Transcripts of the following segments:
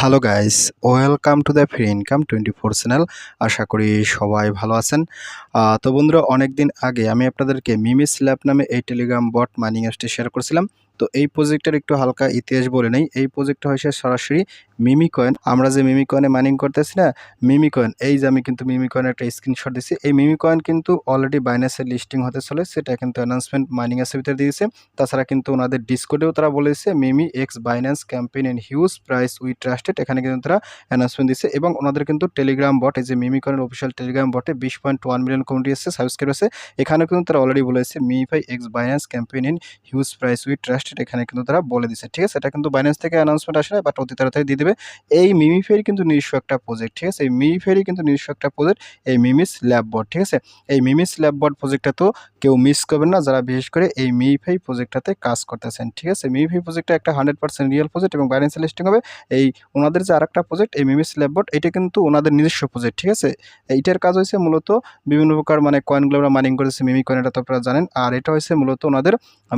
Hello guys welcome to the free income twenty four channel আশা করি সবাই ভালো আছেন। তো বন্ধুরা অনেক দিন আগে আমি আপনাদেরকে মিমি স্ল্যাব নামে এই টেলিগ্রাম বট মাইনিং অ্যাপসটি শেয়ার করেছিলাম। তো এই প্রজেক্টের একটু হালকা ইতিহাস বলে নেই। এই প্রজেক্টটা হয়েছে সরাসরি মিমি কয়েন আমরা যে মিমি কয়েনে মাইনিং করতেছি না মিমি কয়েন এই যে আমি কিন্তু মিমি কয়েনের একটা স্ক্রিনশট দিচ্ছি এই মিমি কয়েন কিন্তু অলরেডি বাইন্যান্সের লিস্টিং হতে চলে সেটা কিন্তু অ্যানাউন্সমেন্ট মাইনিং অ্যাপসের ভিতরে দিয়েছে। তাছাড়া কিন্তু ওনাদের ডিসকোডেও তারা বলেছে, meme X Binance campaign in huge price we trusted এখানে কিন্তু তারা অ্যানাউন্সমেন্ট দিয়েছে এবং ওনাদের কিন্তু টেলিগ্রাম বট এই যে মিমি কয়েনের অফিসিয়াল টেলিগ্রাম বটে বিশ পয়েন্ট ওয়ান মিলিয়ন কমিটি এসেছে সাবস্ক্রাইব আছে। এখানে কিন্তু তারা অলরেডি বলেছে MemeFi X Binance campaign in huge price we trusted এখানে কিন্তু তারা বলে দিচ্ছে ঠিক আছে? এটা কিন্তু বাইন্যান্স থেকে অ্যানাউন্সমেন্ট আসে না বাট অতি তাড়াতাড়ি দিয়ে দেবে। এই মিমিফেরি কিন্তু নিজস্ব একটা প্রজেক্ট ঠিক আছে? এই মিমিফেরি কিন্তু নিজস্ব একটা প্রজেক্ট এই মিমিস ল্যাব বোর্ড ঠিক আছে? এই মিমিস ল্যাব বোর্ড প্রজেক্টটা তো কেউ মিস করবেন না, যারা বিশেষ করে এই মিফাই প্রজেক্টটাতে কাজ করতেছেন, ঠিক আছে? মিফাই প্রজেক্টটা একটা হান্ড্রেড পার্সেন্ট রিয়েল প্রজেক্ট এবং বাইন্যান্স লিস্টিং হবে। এই ওনাদের যে আরেকটা প্রজেক্ট এই মিমিস ল্যাব বোর্ড এটা কিন্তু ওনাদের নিজস্ব প্রজেক্ট ঠিক আছে? এইটার কাজ হয়েছে মূলত বিভিন্ন প্রকার মানে কয়েনগুলো আমরা মাইনিং করেছি মিমি কয়েন এটা তো আপনারা জানেন। আর এটা হয়েছে মূলত ওনাদের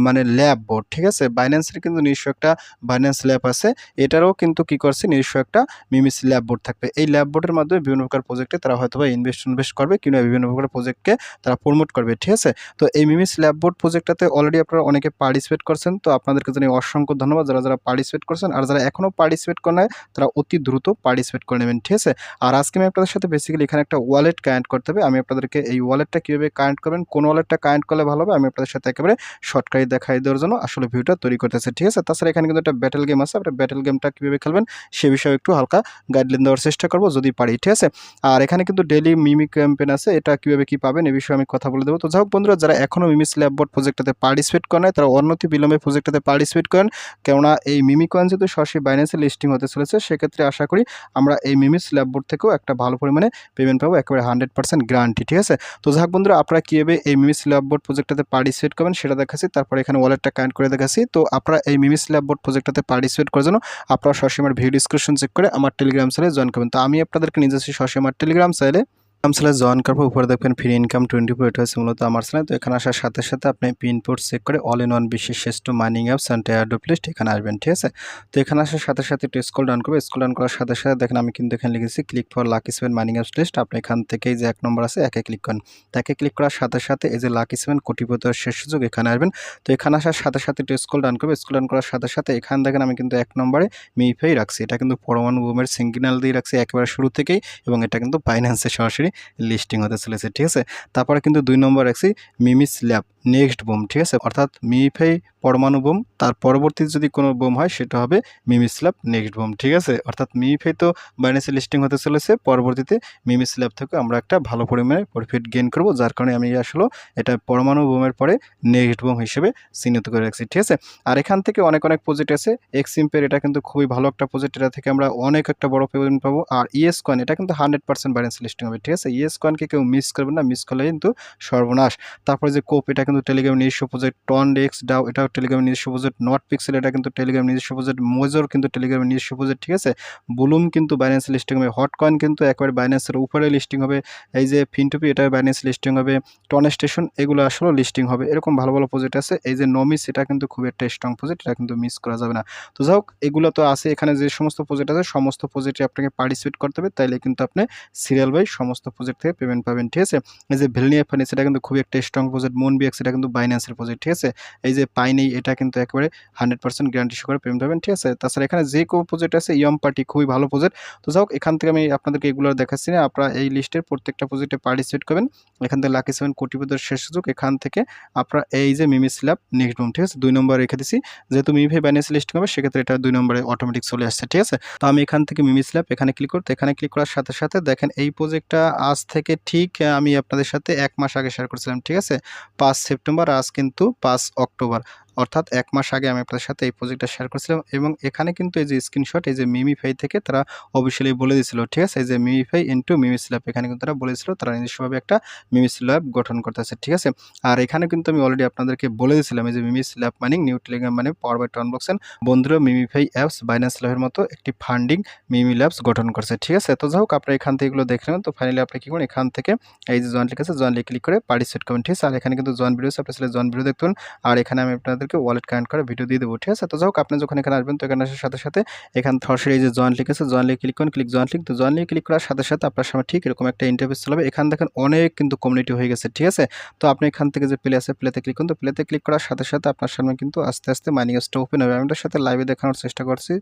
মানে ল্যাব বোর্ড ঠিক আছে? বাইন্যান্সের কিন্তু নিজস্ব একটা বাইন্যান্স ল্যাব আছে। এটারও কিন্তু কি করছে নিজস্ব একটা মিমিস ল্যাব বোর্ড থাকবে। এই ল্যাব বোর্ডের মাধ্যমে বিভিন্ন প্রকার প্রজেক্টে তারা হয়তো বা ইনভেস্ট ইনভেস্ট করবে কিংবা বিভিন্ন প্রকার প্রজেক্টকে তারা প্রমোট করবে, ঠিক আছে? তো এই মিমিস ল্যাব বোর্ড প্রজেক্টটাতে অলরেডি আপনারা অনেকে পার্টিসিপেট করছেন। তো আপনাদেরকে জানি অসংখ্য ধন্যবাদ যারা যারা পার্টিসিপেট করছেন আর যারা এখনও পার্টিসিপেট করে নেয় তারা অতি দ্রুত পার্টিসিপেট করে নেবেন, ঠিক আছে? আর আজকে আমি আপনাদের সাথে বেসিক্যালি এখানে একটা ওয়ালেট কানেক্ট করতে হবে। আমি আপনাদেরকে এই ওয়ালেটটা কীভাবে কানেক্ট করবেন, কোন ওয়ালেটটা কানেক্ট করলে ভালো হবে, আমি আপনাদের সাথে একেবারে শর্টকাটে দেখাই দেওয়ার জন্য আসলে ভিউটা তৈরি করতেছে, ঠিক আছে? তাছাড়া এখানে কিন্তু একটা ব্যাটেল গেম আছে। আপনার ব্যাটেল গেমটা কীভাবে খেলবেন সে বিষয়ে একটু হালকা গাইডলাইন দেওয়ার চেষ্টা করব, যদি পারি, ঠিক আছে? আর এখানে কিন্তু ডেলি মিমি ক্যাম্পেন আছে, এটা কীভাবে কী পাবেন এই বিষয়ে আমি কথা বলে দেবো। তো যাই হোক বন্ধুরা, যারা এখনও মিমি স্ল্যাব বোর্ড প্রজেক্টটাতে পার্টিসিপেট করেন তারা অন্যতি বিলম্বে প্রজেক্টটাতে পার্টিসিপেট করেন। কেননা এই মিমি কয়েন যেহেতু সরাসরি বাইন্যান্সে লিস্টিং হতে চলেছে, সেক্ষেত্রে আশা করি আমরা এই মিমি স্ল্যাব বোর্ড থেকেও একটা ভালো পরিমাণে পেমেন্ট পাবো, একেবারে হান্ড্রেড পার্সেন্ট গ্যারান্টি ঠিক আছে? তো যাই বন্ধুরা, আপনারা কীভাবে এই মিমি স্ল্যাব বোর্ড প্রজেক্টটাতে পার্টিসিপেট করবেন সেটা দেখাচ্ছি, তারপরে এখানে ওয়ালেটটা কানেক্ট করে দেখাচ্ছি। তো আপনারা এই মিমি স্ল্যাব বোর্ড প্রজেক্টটাতে পার্টিসিপেট করার জন্য আপনারা সরাসরি আমার ভিডিও ডিসক্রিপশন চেক করে আমার টেলিগ্রাম সাইলে জয়েন করবেন। তো আমি আপনাদেরকে নিয়ে যাচ্ছি সরাসরি আমার টেলিগ্রাম চ্যানেলে টেলিগ্রাম চ্যানেলে জয়েন করার উপরে দেখবেন ফ্রি ইনকাম টোয়েন্টি ফোর এটা হচ্ছে মূলত আমার চ্যানেল তো এখানে আসার সাথে সাথে আপনি পিনপোর্ট চেক করে অল ইন ওয়ান বিশ্বের শ্রেষ্ঠ mining apps and airdrop list এখানে আসবেন, ঠিক আছে? তো এখানে আসার সাথে সাথে একটু স্কল ডাউন করবে। স্কুল ডাউন করার সাথে সাথে দেখেন আমি কিন্তু এখানে লিখেছি click for lucky seven mining apps list আপনি এখান থেকে যে এক নম্বর আছে একে ক্লিক করেন। তাকে ক্লিক করার সাথে সাথে এই যে লাকি সেভেন কোটিপতির শেষ সুযোগ এখানে আসবেন। তো এখানে আসার সাথে সাথে একটু স্কল ডাউন করবে। স্কুল ডাউন করার সাথে সাথে এখানে দেখেন আমি কিন্তু এক নম্বরে মিফাই রাখছি। এটা কিন্তু পরমাণু বোমের সিঙ্গিনাল দিয়ে রাখছি একেবারে শুরু থেকেই এবং এটা কিন্তু বাইন্যান্সে সরাসরি লিস্টিং হতে চলেছে, ঠিক আছে? তারপরে কিন্তু দুই নম্বর রাখছি মিমিস ল্যাব, নেক্সট বোম, ঠিক আছে? অর্থাৎ মিফাই পরমাণু বোম, তার পরবর্তী যদি কোনো বোম হয়, সেটা হবে মিমিস ল্যাব নেক্সট বোম, ঠিক আছে? অর্থাৎ মিফাই তো বাইন্যান্সে লিস্টিং হতে চলেছে, পরবর্তীতে মিমিস ল্যাব থেকে আমরা একটা ভালো পরিমাণে প্রফিট গেইন করব, যার কারণে আমি আসলে এটা পরমাণু বোমের পরে নেক্সট বোম হিসেবে চিহ্নিত করে রাখছি, ঠিক আছে? আর এখান থেকে অনেক অনেক প্রজেক্ট আছে এক্সিম্পের এটা কিন্তু খুবই ভালো একটা প্রজেক্ট এটা থেকে আমরা অনেক একটা বড় পেমেন্ট পাবো, আর ইএস কয়েন এটা কিন্তু হান্ড্রেড পার্সেন্ট বাইন্যান্স লিস্টিং হবে, ঠিক আছে? ইএস কয়েনকে কেউ মিস করবেন না মিস করলে কিন্তু সর্বনাশ। তারপরে যে কোপ এটা কিন্তু টেলিগ্রাম নিজস্ব প্রজেক্ট টন ডেক্স ডাও এটাও টেলিগ্রাম নিজস্ব প্রজেক্ট নট পিক্সেল এটা কিন্তু টেলিগ্রাম নিজস্ব প্রজেক্ট মোজর কিন্তু টেলিগ্রামের নিজস্ব প্রজেক্ট ঠিক আছে? বুলুম কিন্তু বাইন্যান্স লিস্টিং হবে। হট কয়েন কিন্তু একবারে বাইন্যান্সের উপরে লিস্টিং হবে। এই যে ফিনটুপি এটা বাইন্যান্স লিস্টিং হবে। টন স্টেশন এগুলো আসলে লিস্টিং হবে। এরকম ভালো ভালো প্রজেক্ট আছে। এই যে নমিস এটা কিন্তু খুব একটা স্ট্রং প্রজেক্ট এটা কিন্তু মিস করা যাবে না। তো যাই হোক, এগুলো তো আছে। এখানে যে সমস্ত প্রজেক্ট আছে, সমস্ত প্রজেক্টে আপনাকে পার্টিসিপেট করতে হবে। তাইলে কিন্তু আপনি সিরিয়াল বাই সমস্ত প্রজেক্ট থেকে পেমেন্ট পাবেন, ঠিক আছে? এই যে ভেলনিয়া ফানি সেটা কিন্তু খুবই একটা স্ট্রং প্রজেক্ট মন বিএক্স এটা কিন্তু বাইন্যান্সের প্রজেক্ট ঠিক আছে? এই যে পাইনেই এটা কিন্তু একেবারে হান্ড্রেড পার্সেন্ট গ্যারান্টি সহকারে পেমেন্ট পাবেন, ঠিক আছে? তাছাড়া এখানে যে কোনো প্রজেক্ট আছে ইয়ম পার্টি খুবই ভালো প্রজেক্ট তো যাই এখান থেকে আমি আপনাদেরকে এগুলো দেখাচ্ছি না, আপনারা এই লিস্টের প্রত্যেকটা প্রজেক্টে পার্টিসিপেট করবেন। এখান থেকে লাকি সেভেন কোটিপতির শেষ সুযোগ, এখান থেকে আপনারা এই যে মিমি স্ল্যাব নেক্সট রুম ঠিক আছে? দুই নম্বর রেখে দিছি, যেহেতু মিমি বাইন্যান্স লিস্ট হবে সেক্ষেত্রে এটা দুই নম্বরে অটোমেটিক চলে আসছে, ঠিক আছে? তো আমি এখান থেকে মিমি স্ল্যাব এখানে ক্লিক করতে, এখানে ক্লিক করার সাথে সাথে দেখেন এই প্রজেক্টটা আজ থেকে ঠিক আমি আপনাদের সাথে এক মাস আগে শেয়ার করেছিলাম, ঠিক আছে? পাঁচ সেপ্টেম্বর আজ কিন্তু পাঁচ অক্টোবর অর্থাৎ এক মাস আগে আমি আপনাদের সাথে এই প্রজেক্টটা শেয়ার করেছিলাম এবং এখানে কিন্তু এই যে স্ক্রিনশট এই যে মিমিফাই থেকে তারা অফিসিয়ালি বলে দিয়েছিল, ঠিক আছে? এই যে মিমিফাই ইন্টু মিমি স্ল্যাব এখানে কিন্তু তারা বলেছিল তারা নিজস্বভাবে একটা মিমি স্ল্যাব গঠন করতেছে, ঠিক আছে? আর এখানে কিন্তু আমি অলরেডি আপনাদেরকে বলে দিয়েছিলাম, এই যে মিমি স্ল্যাব মানিং নিউ টেলিগ্রাম মানে পাওয়ার বাই ট্রানবক্সেন বন্ধুরা মিমিফাই অ্যাপস বাইন্যান্স ল্যাবের মতো একটি ফান্ডিং মিমি ল্যাবস গঠন করছে, ঠিক আছে? তো যাই হোক আপনারা এখান থেকে এগুলো দেখে নেবেন তো ফাইনালি আপনি কী করুন এখান থেকে এই যে জয়েন্ট লিখে আছে জয়েন্ট ক্লিক করে পার্টিসিপেট করবেন, ঠিক আছে? আর এখানে কিন্তু জয়েন্ট ভিডিও আছে, আপনার জয়েন্ট ভিডিও দেখতে পারেন। আর এখানে আমি আপনাদের আপনাদেরকে ওয়ালেট কানেক্ট করে ভিডিও দিয়ে দেবো, ঠিক আছে? তো যাই হোক, আপনি যখন এখানে আসবেন, তো এখানে আসার সাথে সাথে এখানে এই যে জয়েন্ট লিখ আছে জয়েন্ট লিখ ক্লিক করুন ক্লিক জয়েন্ট লিখ তো জয়েন্ট লিখ ক্লিক করার সাথে সাথে আপনার সামনে ঠিক এরকম একটা ইন্টারফেস চলে হবে এখানে দেখেন অনেক কিন্তু কমিউনিটি হয়ে গেছে, ঠিক আছে? তো আপনি এখান থেকে যে প্লে আছে প্লেতে ক্লিক করুন, তো প্লেতে ক্লিক করার সাথে সাথে আপনার সামনে কিন্তু আস্তে আস্তে মাইনিং স্টা ওপেন হবে। আমি এটার সাথে লাইভে দেখানোর চেষ্টা করছি,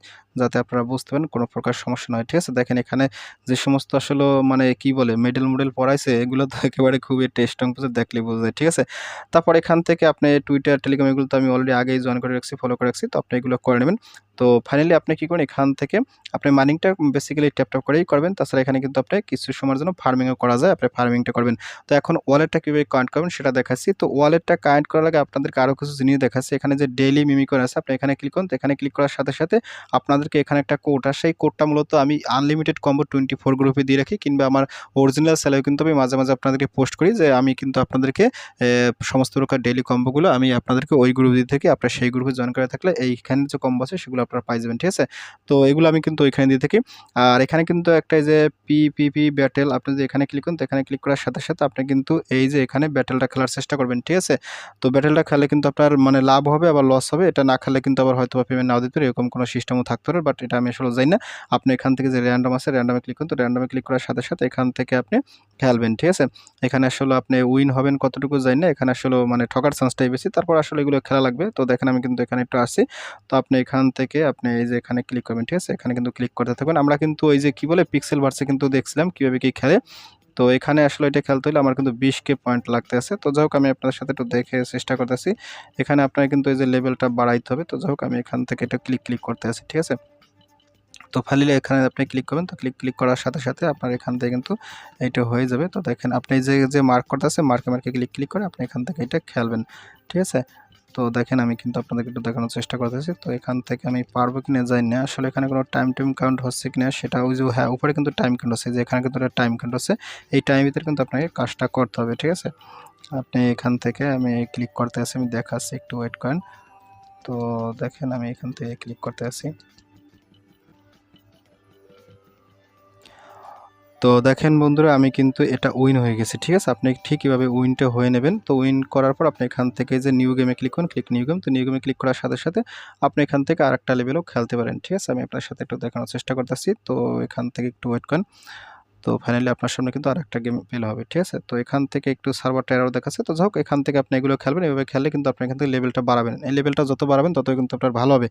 যাতে আপনারা বুঝতে পারেন কোনো প্রকার সমস্যা নয়, ঠিক আছে? দেখেন এখানে যে সমস্ত আসলে মানে কি বলে মেডেল মডেল পড়াইছে, এগুলো তো একেবারে খুবই টেস্ট অঙ্ক দেখলে বোঝা যায়, ঠিক আছে? তারপর এখান থেকে আপনি টুইটার টেলিগ্রাম এগুলো তো আমি অলরেডি আগেই জয়েন করে রাখছি ফলো করে রাখছি, তো আপনি এগুলো করে নেবেন। তো ফাইনালি আপনি কি করেন, এখান থেকে আপনি মাইনিংটা বেসিক্যালি ট্যাপ ট্যাপ করেই করবেন। তাছাড়া এখানে কিন্তু আপনি কিছু সময়ের জন্য ফার্মিংও করা যায়, আপনি ফার্মিংটা করবেন। তো এখন ওয়ালেটটা কীভাবে কানেক্ট করবেন সেটা দেখাচ্ছি। তো ওয়ালেটটা কানেক্ট করার আগে আপনাদেরকে আরও কিছু জিনিস দেখাচ্ছি। এখানে যে ডেইলি মিমিকন আছে, আপনি এখানে ক্লিক করুন। তো এখানে ক্লিক করার সাথে সাথে আপনাদেরকে এখানে একটা কোড আর সেই কোডটা মূলত আমি আনলিমিটেড কম্বো টোয়েন্টি ফোর গ্রুপে দিয়ে রাখি, কিংবা আমার অরিজিনাল স্যালারি কিন্তু আমি মাঝে মাঝে আপনাদেরকে পোস্ট করি যে আমি কিন্তু আপনাদেরকে সমস্ত প্রকার ডেইলি কম্বোগুলো আমি আপনাদেরকে ওই গ্রুপ থেকে আপনার সেই গ্রুপে জয়েন করে থাকলে এইখানে যে কম্বো আছে, সেগুলো আপনারা পাই যাবেন, ঠিক আছে? তো এগুলো আমি কিন্তু ওইখানে দিয়ে থাকি। আর এখানে কিন্তু একটা যে পিপিপি ব্যাটেল আপনি যদি এখানে ক্লিক করুন, তো এখানে ক্লিক করার সাথে সাথে আপনি কিন্তু এই যে এখানে ব্যাটেলটা খেলার চেষ্টা করবেন, ঠিক আছে? তো ব্যাটেলটা খেলে কিন্তু আপনার মানে লাভ হবে, আবার লস হবে। এটা না খেলে কিন্তু আবার হয়তো পেমেন্ট নাও দিতে পারে, এরকম কোনো সিস্টেমও থাকতে পারে বাট এটা আমি আসলে যাই না। আপনি এখান থেকে যে র্যান্ডম আছে র্যান্ডমে ক্লিক করুন, তো র্যান্ডমে ক্লিক করার সাথে সাথে এখান থেকে আপনি খেলবেন, ঠিক আছে? এখানে আসলে আপনি উইন হবেন কতটুকু যাই না, এখানে আসলে মানে ঠকার চান্সটাই বেশি। তারপর আসলে এগুলো খেলা লাগবে তো দেখেন আমি কিন্তু এখানে একটু আসি। তো আপনি এখান থেকে আপনি এই যে এখানে ক্লিক করবেন, ঠিক আছে? এখানে কিন্তু ক্লিক করতে থাকবেন আমরা কিন্তু ওই যে কি বলে পিক্সেল ভার্সে কিন্তু দেখছিলাম কীভাবে কি খেলে। তো এখানে আসলে এটা খেলতে হলে আমার কিন্তু বিশ কে পয়েন্ট লাগতে আছে তো যাই হোক, আমি আপনাদের সাথে একটু দেখে চেষ্টা করতেছি। এখানে আপনার কিন্তু এই যে লেভেলটা বাড়াইতে হবে। তো যাই হোক, আমি এখান থেকে এটা ক্লিক ক্লিক করতে আছি, ঠিক আছে? তো ফাইলে এখানে আপনি ক্লিক করবেন। তো ক্লিক ক্লিক করার সাথে সাথে আপনার এখান থেকে কিন্তু এইটা হয়ে যাবে। তো দেখেন, আপনি যে যে মার্ক করতেছে মার্কে মার্কে ক্লিক ক্লিক করে আপনি এখান থেকে এটা খেলবেন, ঠিক আছে? তো দেখেন, আমি কিন্তু আপনাদেরকে একটু দেখানোর চেষ্টা করতেছি। তো এখান থেকে আমি পারব কিনা যাই না। আসলে এখানে কোনো টাইম টাইম কাউন্ট হচ্ছে কিনা সেটা ওই যে হ্যাঁ উপরে কিন্তু টাইম কাউন্ট হচ্ছে। যে, এখানে কিন্তু একটা টাইম কাউন্ট হচ্ছে। এই টাইম ভিতরে কিন্তু আপনাকে কাজটা করতে হবে, ঠিক আছে? আপনি এখান থেকে আমি ক্লিক করতে আসি আমি দেখাচ্ছি, একটু ওয়েট করেন। তো দেখেন, আমি এখান থেকে ক্লিক করতে আছি। তো দেখেন বন্ধুরা, আমি কিন্তু এটা উইন হয়ে গেছি, ঠিক আছে? আপনি ঠিক কীভাবে উইনটা হয়ে নেবেন। তো উইন করার পর আপনি এখান থেকে যে নিউ গেমে ক্লিক করুন ক্লিক নিউ গেম। তো নিউ গেমে ক্লিক করার সাথে সাথে আপনি এখান থেকে আর একটা লেভেলও খেলতে পারেন, ঠিক আছে? আমি আপনার সাথে একটু দেখানোর চেষ্টা করতেছি। তো এখান থেকে একটু ওয়েট করেন। তো ফাইনালি আপনার সামনে কিন্তু আরেকটা গেম পেলে হবে, ঠিক আছে? তো এখান থেকে একটু সার্ভার টেরারও দেখাচ্ছে। তো যাই এখান থেকে আপনি এগুলো খেলবেন। এভাবে খেললে কিন্তু আপনি এখান থেকে লেভেলটা বাড়াবেন। এই লেভেলটা যত বাড়াবেন, ততই কিন্তু আপনার ভালো হবে।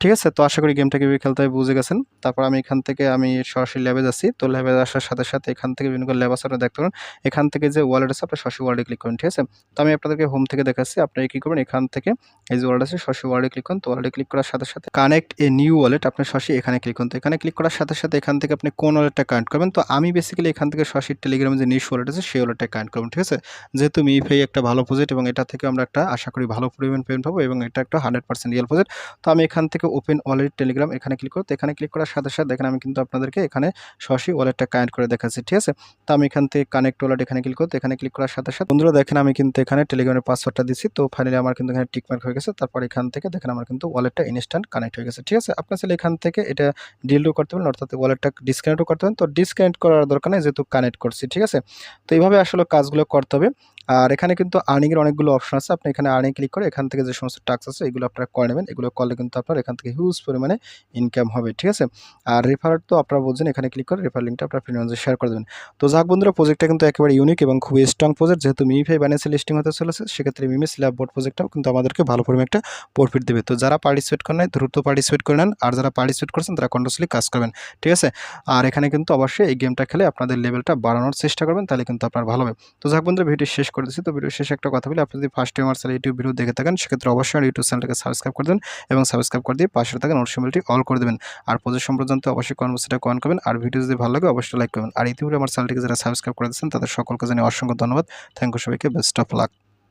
ঠিক আছে? তো আশা করি গেমটা কীভাবে খেলতে হবে বুঝে গেছেন। তারপর আমি এখান থেকে আমি সরাসরি ল্যাবে যাচ্ছি। তো ল্যাবে আসার সাথে সাথে এখান থেকে বিভিন্ন ল্যাব আছে দেখতে পারেন। এখান থেকে যে ওয়ালেট আছে আপনার সরাসরি ওয়ার্ডে ক্লিক করুন, ঠিক আছে? তো আমি আপনাদেরকে হোম থেকে দেখাচ্ছি। আপনি কী করবেন? এখান থেকে এই যে ওয়ালেট আছে, সরাসরি ওয়ার্ডে ক্লিক করুন। তো ওয়ালেটে ক্লিক করার সাথে সাথে কানেক্ট এ নিউ ওয়ালেট আপনার সরাসরি এখানে ক্লিক করুন। তো এখানে ক্লিক করার সাথে সাথে এখান থেকে আপনি কোন ওয়ালেটটা কানেক্ট করবেন? তো আমি বেসিক্যালি এখান থেকে সরাসরি টেলিগ্রামে যে নিশ ওয়ালেট আছে, সেই ওয়ালেটটা কানেক্ট করবেন ঠিক আছে? যেহেতু মিফাই একটা ভালো প্রজেক্ট এবং এটা থেকে আমরা একটা, আশা করি ভালো পরিমাণ পেমেন্ট পাবো এবং এটা একটা হান্ড্রেড পার্সেন্ট রিয়েল প্রজেক্ট তো আমি এখান থেকে ওপেন ওয়ালেট টেলিগ্রাম এখানে ক্লিক করতে এখানে ক্লিক করার সাথে সাথে দেখেন আমি কিন্তু আপনাদেরকে এখানে সরাসরি ওয়ালেটটা কানেক্ট করে দেখাচ্ছি, ঠিক আছে? তো আমি এখান থেকে কানেক্ট ওয়ালেট এখানে ক্লিক করতে এখানে ক্লিক করার সাথে সাথে বন্ধুরা দেখেন আমি কিন্তু এখানে টেলিগ্রামের পাসওয়ার্ডটা দিচ্ছি তো ফাইনালি আমার কিন্তু এখানে টিকমার্ক হয়ে গেছে, তারপর এখান থেকে দেখেন আমার কিন্তু ওয়ালেটটা ইনস্ট্যান্ট কানেক্ট হয়ে গেছে, ঠিক আছে? আপনার চাইলে এখান থেকে এটা ডিলও করতে পারেন, অর্থাৎ ওয়ালেটটা ডিসকানেক্টও করতে পারেন। তো ডিসকানেক্ট করার দরকার নেই যেহেতু কানেক্ট করছি ঠিক আছে? তো এইভাবে আসলে কাজগুলো করতে হবে। আর এখানে কিন্তু আর্নিংয়ের অনেকগুলো অপশন আছে। আপনি এখানে আর্নিং ক্লিক করে এখান থেকে যে সমস্ত টাক্স আছে, এগুলো আপনারা করে নেবেন। এগুলো করলে কিন্তু আপনার এখান থেকে হিউজ পরিমাণে ইনকাম হবে, ঠিক আছে? আর রেফার তো আপনারা বলছেন, এখানে ক্লিক করে রেফার লিঙ্কটা আপনার ফ্রেন্ডে শেয়ার করে দেবেন। তো যাক বন্ধুরা প্রজেক্টটা কিন্তু একেবারে ইউনিক এবং খুবই স্ট্রং প্রজেক্ট যেহেতু মিমিফাই বানিয়েছে লিস্টিং হতে চলেছে, সেক্ষেত্রে মিমি স্ল্যাব বোর্ড প্রজেক্টটাও কিন্তু আমাদেরকে ভালো পরিমাণে একটা প্রফিট দেবে। তো যারা পার্টিসিপেট করেন দ্রুত পার্টিসিপেট করে নেন। আর যারা পার্টিসিপেট করছেন, তারা কন্টিনিউসলি কাজ করবেন, ঠিক আছে? আর এখানে কিন্তু অবশ্যই এই গেমটা খেলে আপনাদের লেভেলটা বাড়ানোর চেষ্টা করবেন, তাহলে কিন্তু আপনার ভালো হবে। তো যাক বন্ধুরা ভিডিও শেষ করে দিচ্ছি তো ভিডিও শেষে একটা কথা বলি, আপনি যদি ফার্স্ট টাইম আমার ইউটিউব ভিডিও দেখে থাকেন, সেক্ষেত্রে অবশ্যই আমার ইউটিউব চ্যানেলটাকে সাবস্ক্রাইব করে দেন এবং সাবস্ক্রাইব করে দিয়ে পাশে থাকেন অনুষ্ঠানটি অল করে দেবেন। আর প্রজেক্ট সম্পর্কে অবশ্যই কনভার্সিটা কমেন্ট করবেন। আর ভিডিও যদি ভালো লাগে, অবশ্যই লাইক করবেন। আর ইতিমধ্যে আমার চ্যানেলটিকে যারা সাবস্ক্রাইব করে দিচ্ছেন তাদের সকলকে জানিয়ে অসংখ্য ধন্যবাদ। থ্যাংক ইউ সবাইকে। Best of luck